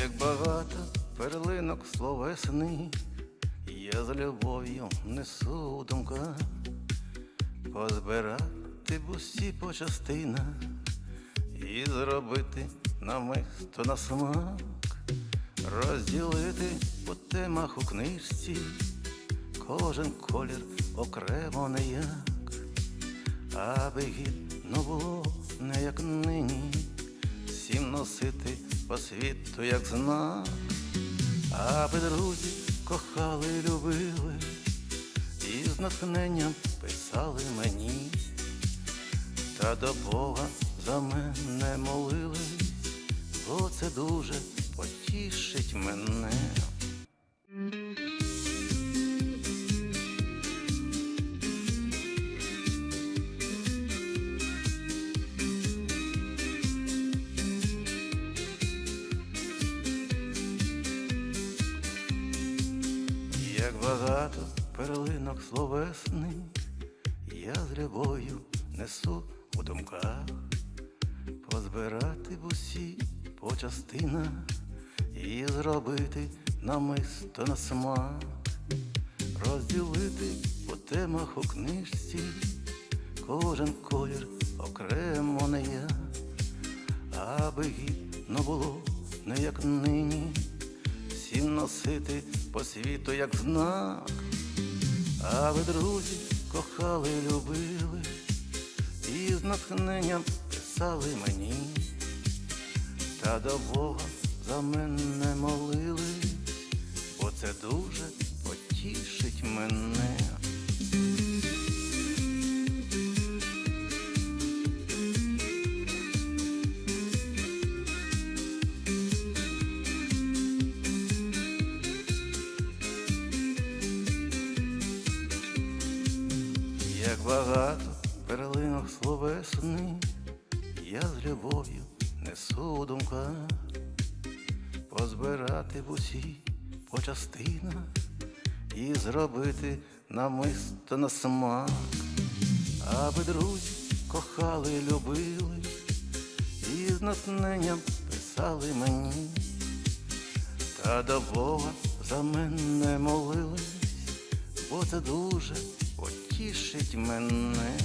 Як багато перлинок словесних, я з любов'ю несу у думках, позбирати б усі по частинах і зробити намисто на смак, розділити по темах у книжці, кожен колір окремо не як, аби гідно було не як нині, всім носити по світу як знак, аби друзі кохали, любили і з натхненням писали мені, та до Бога за мене молились, бо це дуже потішить мене. Як багато перлинок словесних, я з любов'ю несу у думках, позбирати б усі по частинах і зробити намисто на смак, розділити по темах у книжці, кожен колір окремо не я, аби гідно було не як нині всім носити по світу як знак, а ви, друзі, кохали, любили і з натхненням писали мені, та до Бога за мене молили, бо це дуже потішить мене. Як багато перлинок словесних, я з любов'ю несу у думках, позбирати в усі по частинах і зробити намисто на смак, аби друзі кохали, любили і з натхненням писали мені, та до Бога за мене молились, бо це дуже потішить мене.